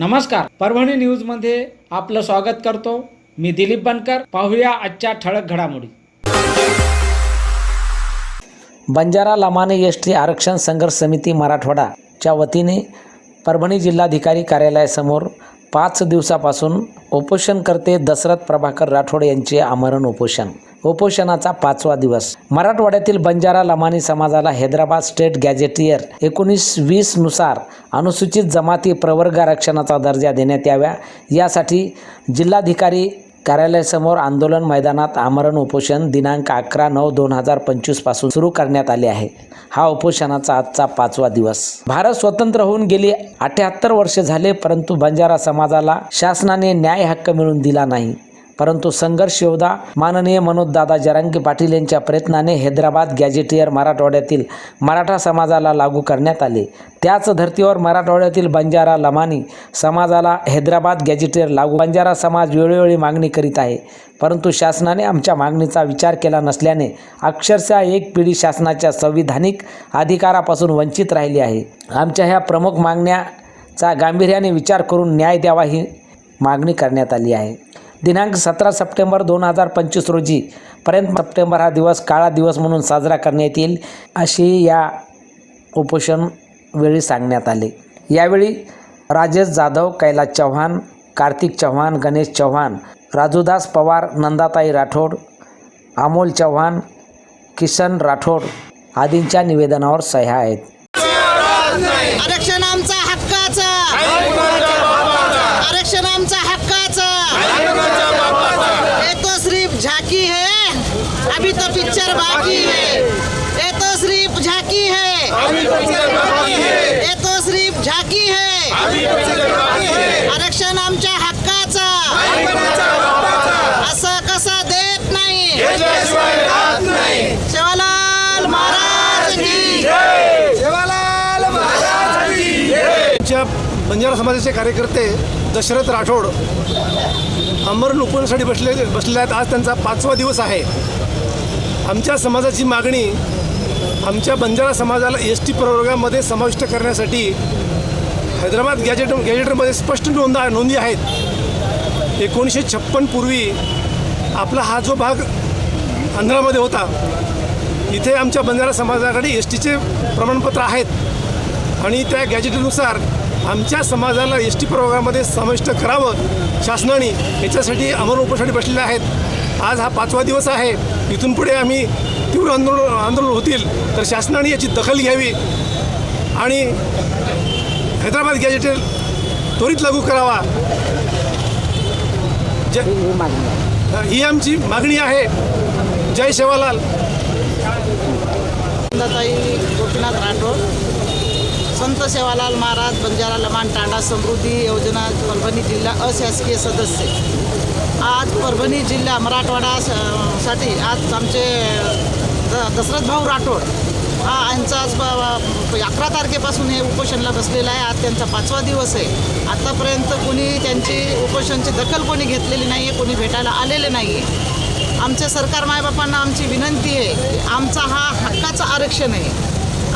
नमस्कार. परभणी न्यूजमध्ये आपलं स्वागत करतो. मी दिलीप बनकर. पाहूया आजच्या ठळक घडामोडी. बंजारा लमाने एस टी आरक्षण संघर्ष समिती मराठवाडाच्या वतीने परभणी जिल्हाधिकारी कार्यालयासमोर पाच दिवसापासून उपोषणकर्ते दशरथ प्रभाकर राठोड यांचे आमरण उपोषण. उपोषणाचा पाचवा दिवस. मराठवाड्यातील बंजारा लमानी समाजाला हैदराबाद स्टेट गॅजेटियर एकोणीस वीसनुसार अनुसूचित जमाती प्रवर्ग आरक्षणाचा दर्जा देण्यात याव्या यासाठी जिल्हाधिकारी कार्यालयासमोर आंदोलन मैदानात आमरण उपोषण दिनांक अकरा नऊ दोन हजार पंचवीसपासून सुरू करण्यात आले आहे. हा उपोषणाचा आजचा पाचवा दिवस. भारत स्वतंत्र होऊन गेली अठ्याहत्तर वर्ष झाले परंतु बंजारा समाजाला शासनाने न्याय हक्क मिळून दिला नाही. परंतु संघर्ष योद्धा माननीय मनोजदादा जरांगे पाटील यांच्या प्रयत्नाने हैदराबाद गॅजेटियर मराठवाड्यातील मराठा समाजाला लागू करण्यात आले. त्याच धर्तीवर मराठवाड्यातील बंजारा लमानी समाजाला हैदराबाद गॅजेटियर लागू बंजारा समाज वेळोवेळी मागणी करीत आहे. परंतु शासनाने आमच्या मागणीचा विचार केला नसल्याने अक्षरशः एक पिढी शासनाच्या संविधानिक अधिकारापासून वंचित राहिली आहे. आमच्या ह्या प्रमुख मागण्याचा गांभीर्याने विचार करून न्याय द्यावा ही मागणी करण्यात आली आहे. दिनांक सतरा सप्टेंबर दोन हजार पंचवीस रोजी. पर्यंत सप्टेंबर हा दिवस काळा दिवस म्हणून साजरा करण्यात येईल अशी या उपोषण वेळी सांगण्यात आले. यावेळी राजेश जाधव कैलास चव्हाण कार्तिक चव्हाण गणेश चव्हाण राजूदास पवार नंदाताई राठोड अमोल चव्हाण किशन राठोड आदींच्या निवेदनावर सह्या आहेत. है अभी तो पिक्चर बाकी है। ये तो सिर्फ झाकी है। ये तो सिर्फ झाकी है। आरक्षण आमच्या हक्काचा। असं कसं देत नाही शिवलाल महाराज की आमच्या बंजारा समाजाचे कार्यकर्ते दशरथ राठोड अमरण उपोषणासाठी बसले बसलेले आहेत. आज त्यांचा पाचवा दिवस आहे. आमच्या समाजाची मागणी आमच्या बंजारा समाजाला एस टी प्रवर्गामध्ये समाविष्ट करण्यासाठी हैदराबाद गॅजेट गॅजेटरमध्ये स्पष्ट नोंदा नोंदी आहेत. एकोणीसशे छप्पन पूर्वी आपला हा जो भाग आंध्रामध्ये होता इथे आमच्या बंजारा समाजाकडे एस टीचे प्रमाणपत्र आहेत. आणि त्या गॅजेटनुसार आमच्या समाजाला एस टी प्रवर्गामध्ये समाविष्ट करावं शासनाने याच्यासाठी अमर उपोषणासाठी बसलेले आहेत. आज हा पाचवा दिवस आहे. इथून पुढे आम्ही तीव्र आंदोलन आंदोलन होतील तर शासनाने याची दखल घ्यावी आणि हैदराबाद गॅजेटेर त्वरित लागू करावा. ज ही आमची मागणी आहे. जय शेवालाल. गोपीनाथ राठोड. संत सेवालाल महाराज बंजारा लमान टांडा समृद्धी योजना परभणी जिल्हा अशासकीय सदस्य. आज परभणी जिल्हा मराठवाडा साठी आज आमचे द दशरथ भाऊ राठोड हा यांचा आज अकरा तारखेपासून हे उपोषणला बसलेला आहे. आज त्यांचा पाचवा दिवस आहे. आत्तापर्यंत कोणी त्यांची उपोषणची दखल कोणी घेतलेली नाही आहे कोणी भेटायला आलेले नाही आहे. आमच्या सरकार मायबापांना आमची विनंती आहे आमचा हा हक्काचं आरक्षण आहे.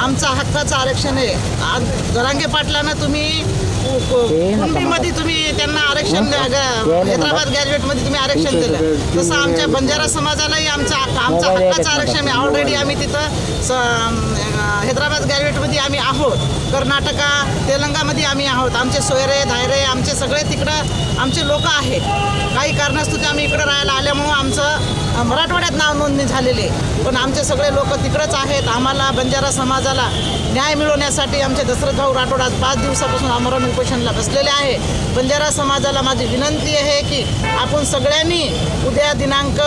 आमचा हक्काचं आरक्षण आहे. आज जरांगे पाटलांना तुम्ही कुणबीमध्ये तुम्ही त्यांना आरक्षण हैदराबाद गॅजेटमध्ये तुम्ही आरक्षण दिलं. तसं आमच्या बंजारा समाजालाही आमचा आमचा हक्काचं आरक्षण ऑलरेडी आम्ही तिथं हैदराबाद गॅजेटमध्ये आम्ही आहोत. कर्नाटका तेलंगामध्ये आम्ही आहोत. आमचे सोयरे धायरे आमचे सगळे तिकडं आमचे लोक आहेत. काही कारणास्तव ते आम्ही इकडं राहायला आल्यामुळं आमचं मराठवाड्यात नाव नोंदणी झालेली आहे. पण आमचे सगळे लोक तिकडंच आहेत. आम्हाला बंजारा समाजाला न्याय मिळवण्यासाठी आमचे दशरथ भाऊ राठोड आज पाच दिवसापासून आमरण उपोषणला बसलेले आहे. बंजारा समाजाला माझी विनंती आहे की आपण सगळ्यांनी उद्या दिनांक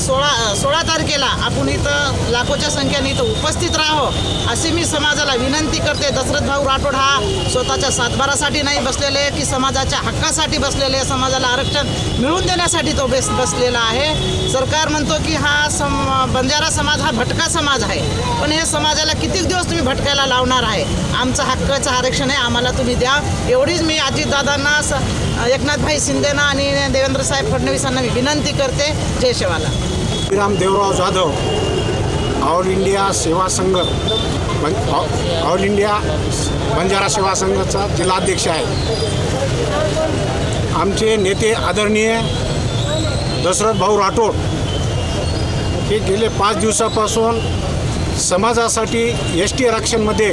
सोळा सोळा तारखेला आपण इथं लाखोच्या संख्येने इथं उपस्थित राहावं अशी मी समाजाला विनंती करते. दशरथ भाऊ राठोड हा स्वतःच्या सातबारासाठी नाही बसलेले की समाजाच्या हक्कासाठी बसलेले समाजाला आरक्षण मिळवून देण्यासाठी तो बेस बसलेला आहे. सरकार म्हणतो की हा सम बंजारा समाज हा भटका समाज आहे. पण हे समाजाला किती दिवस तुम्ही भटकायला लावणार आहे? आमचं हक्काचं आरक्षण आहे आम्हाला तुम्ही द्या. एवढीच मी अजितदादांना स एकनाथभाई शिंदेना आणि देवेंद्रसाहेब फडणवीसांना मी विनंती करते. जय शिवाला. श्रीराम देवराव जाधव ऑल इंडिया सेवा संघ ऑ- ऑल इंडिया बंजारा सेवा संघाचा जिल्हाध्यक्ष आहे. आमचे नेते आदरणीय दशरथ भाऊ राठोड हे गेले पाच दिवसापासून समाजासाठी एस टी आरक्षणमध्ये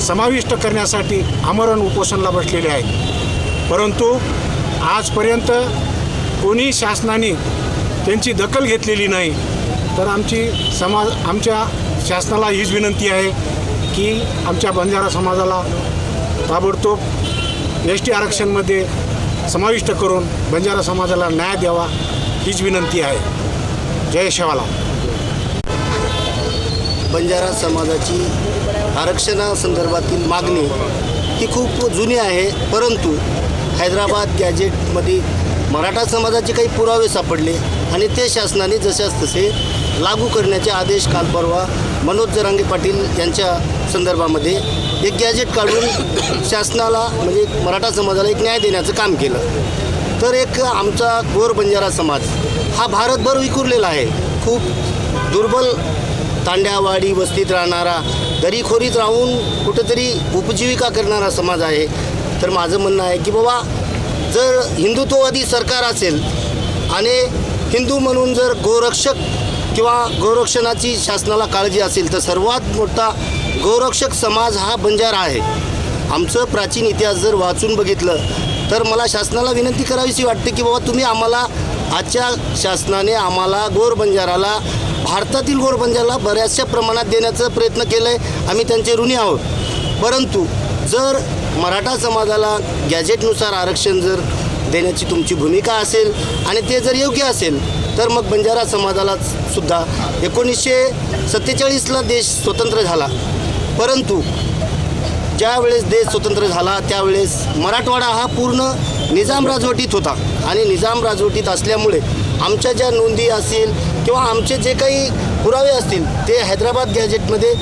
समाविष्ट करण्यासाठी आमरण उपोषणाला बसलेले आहेत. परंतु आजपर्यंत कोणी शासनाने त्यांची दखल घेतलेली नाही. तर आमची समाज आमच्या शासनाला हीच विनंती आहे की आमच्या बंजारा समाजाला ताबडतोब एस टी आरक्षणमध्ये समाविष्ट करून बंजारा समाजाला न्याय द्यावा हीच विनंती आहे. जय शेवाला बंजारा समाजाची आरक्षणासंदर्भातील मागणी ही खूप जुनी आहे परंतु हैदराबाद गॅजेटमध्ये मराठा समाजाचे काही पुरावे सापडले आणि ते शासनाने जशास तसे लागू करण्याचे आदेश काल परवा मनोज जरांगे पाटील यांच्या संदर्भामध्ये एक गॅजेट काढून शासनाला म्हणजे मराठा समाजाला एक न्याय देण्याचं काम केलं. तर एक आमचा गोर बंजारा समाज हा भारतभर विखुरलेला आहे. खूप दुर्बल तांड्यावाडी वस्तीत राहणारा दरीखोरीत राहून कुठंतरी उपजीविका करणारा समाज आहे. तर माझं म्हणणं आहे की बाबा जर हिंदुत्ववादी सरकार असेल आणि हिंदू म्हणून जर गोरक्षक किंवा गोरक्षणाची शासनाला काळजी असेल तर सर्वात मोठा गोरक्षक समाज हा बंजारा आहे. आमचं प्राचीन इतिहास जर वाचून बघितलं तर मला शासनाला विनंती करावीशी वाटते की बाबा तुम्ही आम्हाला आजच्या शासनाने आम्हाला गोर बंजाराला भारतातील गोरबंजाला बऱ्याचशा प्रमाणात देण्याचा प्रयत्न केला आहे आम्ही त्यांचे ऋणी आहोत. परंतु जर मराठा समाजाला गॅजेटनुसार आरक्षण जर देण्याची तुमची भूमिका असेल आणि ते जर योग्य असेल तर मग बंजारा समाजाला सुद्धा एकोणीसशे सत्तेचाळीसला देश स्वतंत्र झाला. परंतु ज्यावेळेस देश स्वतंत्र झाला त्यावेळेस मराठवाडा हा पूर्ण निजाम राजवटीत होता. आणि निजाम राजवटीत असल्यामुळे आमच्या ज्या नोंदी असतील किंवा आमचे जे काही पुरावे असतील ते हैदराबाद गॅजेटमध्ये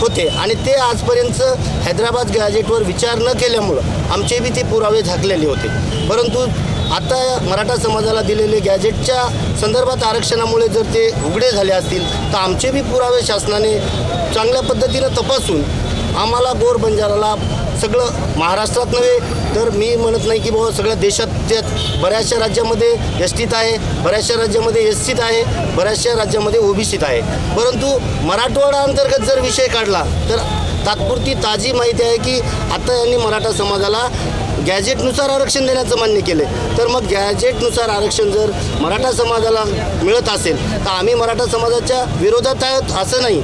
होते. आणि ते आजपर्यंत हैदराबाद गॅजेटवर विचार न केल्यामुळं आमचे बी ते पुरावे झाकलेले होते. परंतु आता मराठा समाजाला दिलेले गॅजेटच्या संदर्भात आरक्षणामुळे जर ते उघडे झाले असतील तर आमचे बी पुरावे शासनाने चांगल्या पद्धतीनं तपासून आम्हाला गोर बंजाराला सगळं महाराष्ट्रात नव्हे तर मी म्हणत नाही की बाबा सगळ्या देशात त्यात बऱ्याचशा राज्यामध्ये एस टीत आहे बऱ्याचशा राज्यामध्ये एस सीत आहे बऱ्याचशा राज्यामध्ये ओबीसीत आहे. परंतु मराठवाडा अंतर्गत जर विषय काढला तर तात्पुरती ताजी माहिती आहे की आता यांनी मराठा समाजाला गॅजेटनुसार आरक्षण देण्याचं मान्य केलं तर मग गॅजेटनुसार आरक्षण जर मराठा समाजाला मिळत असेल तर आम्ही मराठा समाजाच्या विरोधात आहोत असं नाही.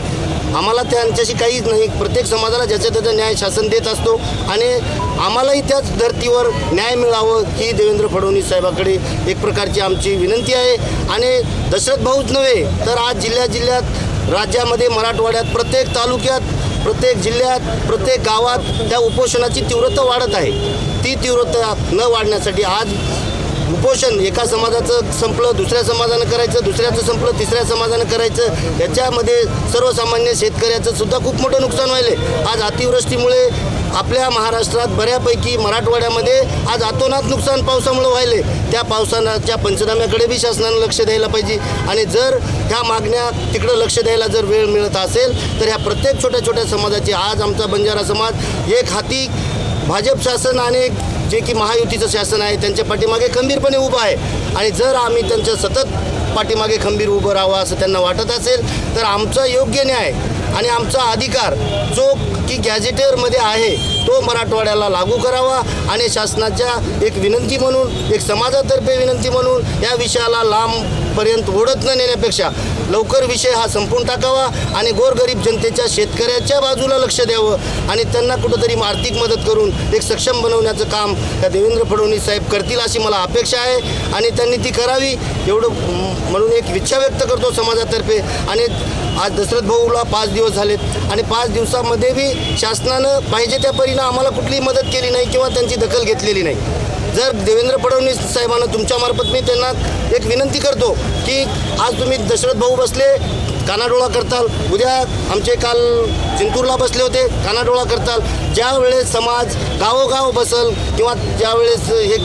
आम्हाला त्यांच्याशी काहीच नाही. प्रत्येक समाजाला ज्याच्या त्याचा न्याय शासन देत असतो आणि आम्हालाही त्याच धर्तीवर न्याय मिळावं ही देवेंद्र फडणवीस साहेबाकडे एक प्रकारची आमची विनंती आहे. आणि दशरथ भाऊच नव्हे तर आज जिल्ह्या जिल्ह्यात राज्यामध्ये मराठवाड्यात प्रत्येक तालुक्यात प्रत्येक जिल्ह्यात प्रत्येक गावात त्या उपोषणाची तीव्रता वाढत आहे. ती तीव्रता न वाढण्यासाठी आज उपोषण एका समाजाचं संपलं दुसऱ्या समाजानं करायचं दुसऱ्याचं संपलं तिसऱ्या समाजानं करायचं याच्यामध्ये सर्वसामान्य शेतकऱ्याचं सुद्धा खूप मोठं नुकसान व्हायले आज अतिवृष्टीमुळे आपल्या महाराष्ट्रात बऱ्यापैकी मराठवाड्यामध्ये आज अतोनात नुकसान पावसामुळे व्हायले त्या पावसाच्या पंचनाम्याकडे बी शासनानं लक्ष द्यायला पाहिजे. आणि जर ह्या मागण्या तिकडं लक्ष द्यायला जर वेळ मिळत असेल तर ह्या प्रत्येक छोट्या छोट्या समाजाची आज आमचा बंजारा समाज एक हाती भाजप शासन आणि जे की महायुतीचं शासन आहे त्यांच्या पाठीमागे खंबीरपणे उभं आहे. आणि जर आम्ही त्यांच्या सतत पाठीमागे खंबीर उभं राहावं असं त्यांना वाटत असेल तर आमचा योग्य न्याय आणि आमचा अधिकार जो की गॅजेटेअरमध्ये आहे तो मराठवाड्याला लागू करावा आणि शासनाच्या एक विनंती म्हणून एक समाजातर्फे विनंती म्हणून या विषयाला लांबपर्यंत ओढत न नेण्यापेक्षा लवकर विषय हा संपून टाकावा आणि गोरगरीब जनतेच्या शेतकऱ्याच्या बाजूला लक्ष द्यावं आणि त्यांना कुठंतरी आर्थिक मदत करून एक सक्षम बनवण्याचं काम त्या देवेंद्र फडणवीस साहेब करतील अशी मला अपेक्षा आहे आणि त्यांनी ती करावी एवढं म्हणून एक इच्छा व्यक्त करतो समाजातर्फे. आणि आज दशरथ भाऊला पाच दिवस झालेत. आणि पाच दिवसामध्ये बी शासनानं पाहिजे त्या परीनं आम्हाला कुठलीही मदत केली नाही किंवा त्यांची दखल घेतलेली नाही. जर देवेंद्र फडणवीस साहेबांना तुमच्यामार्फत मी त्यांना एक विनंती करतो की आज तुम्ही दशरथ भाऊ बसले कानाडोळा करताल. उद्या आमचे काल चिंतूरला बसले होते कानाडोळा करताल. ज्यावेळेस समाज गावोगाव बसल किंवा ज्यावेळेस हे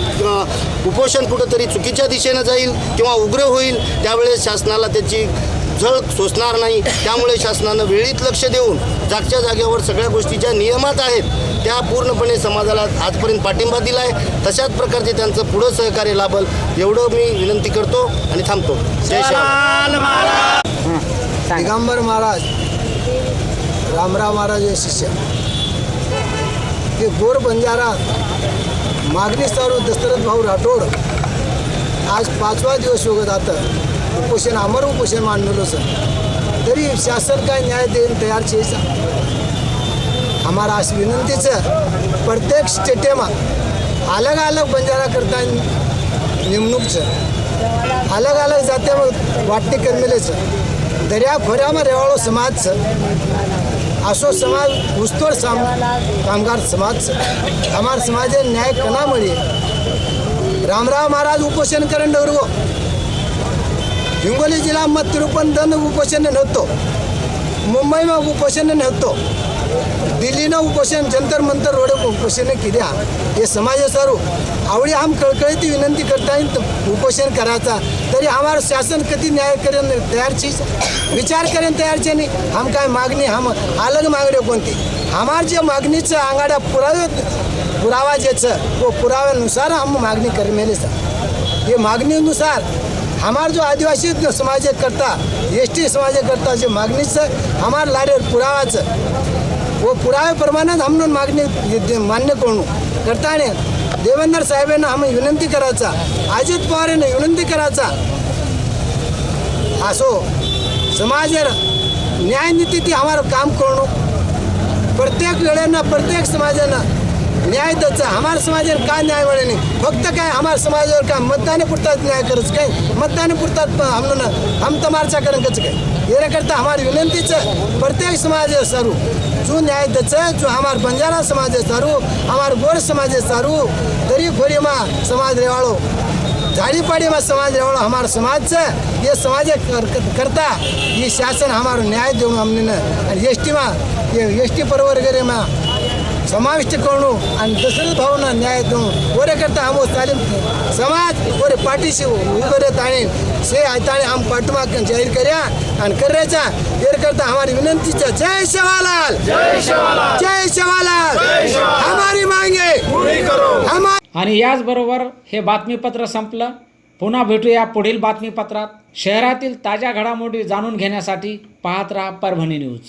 उपोषण कुठंतरी चुकीच्या दिशेनं जाईल किंवा उग्र होईल त्यावेळेस शासनाला त्याची झळ सोसणार नाही. त्यामुळे शासनानं वेळीत लक्ष देऊन जागच्या जागेवर सगळ्या गोष्टी ज्या नियमात आहेत. त्या पूर्णपणे समाजाला आजपर्यंत पाठिंबा दिला आहे तशाच प्रकारचे त्यांचं पुढं सहकार्य लाभल. एवढं मी विनंती करतो आणि थांबतो. जय श्री दिगंबर महाराज रामराव महाराज हे शिष्य. हे गोर बंजारा मागणी सारू दशरथ भाऊ राठोड आज पाचवा दिवस योगत आता उपोषण अमर उपोषण मांडलेलो सर. तरी शासन काय न्याय देईल तयार छे हमारा अशी विनंती सर. प्रत्येक स्टेटेमा अलग अलग बंजारा करता नेमणूक सर. अलग अलग जाते वाटते करमेले सर. दर्या खोऱ्यामध्ये रेवाळो समाज सर. असो समाज घुसतोड साम कामगार समाज हमार समाज न्याय कना रामराव महाराज उपोषण करण डरगो हिंगोली जिल्ह्याમાં तिरुपन उपोषण नव्हतो मुंबईમાં उपोषण नव्हतो दिल्लीनं उपोषण जंतर मंतर रोड उपोषण केल्या हे समाज सारू आवडी आम कळकळीती विनंती करता येईल उपोषण करायचा. तरी आम्हाला शासन कधी न्याय करेन तयार छी विचार करेन तयार छे नाही हम काय मागणी हम अलग मागणी कोणती? हमार जे मागणीचं आंगाड्या पुरावे पुरावा जेचं व पुराव्यानुसार हम मागणी करमेले सर हे मागणीनुसार हमार जो आदिवासी समाज करता एस टी समाज करता जे मागणीचं हमार लाडे पुरावाचं व पुराव्याप्रमाणे हमनं मागणी दे- मान्य करू। करताने देवेंद्र साहेबांना आम्ही विनंती करायचा अजित पवार यांना विनंती करायचा असो समाज न्याय नीती ती आम्हाला काम करणू प्रत्येक वेळेनं प्रत्येक समाजानं न्याय त्याचा हमार समाजावर समाज का न्याय वाले नाही? फक्त काय हमार समाज का मतदान पुरता न्याय करच काय मतदान पुरता हम हम तमारचा करण कच काय याकरता हमारी विनंतीच प्रत्येक समाज सारू. जो न्याय त्याच जो हमार बंजारा समाज सारू हमार गोर समाज सारू गरीब गोरीमा समाज रेवाळो. झाडीपाडीमा समाज रेवाळो हमार समाज च ये समाज कर, करता. ये शासन हमारो न्याय देऊ हमने आणि एस टीमा एस टी परवरगरेमा समाविष्ट करणं आणि दसरी भावना न्याय देऊन वरे करता हम तालीम समाज वरे पाठीशी उभे ताणेन से ताणे हम पाठिंबा जाहीर करया आणि करायचा वेर करता हमारी विनंती जय शेवालाल. जय शेवालाल. हमारी मांगे. आणि याचबरोबर हे बातमीपत्र संपलं. पुन्हा भेटूया पुढील बातमीपत्रात. शहरातील ताज्या घडामोडी जाणून घेण्यासाठी पाहत राहा परभणी न्यूज.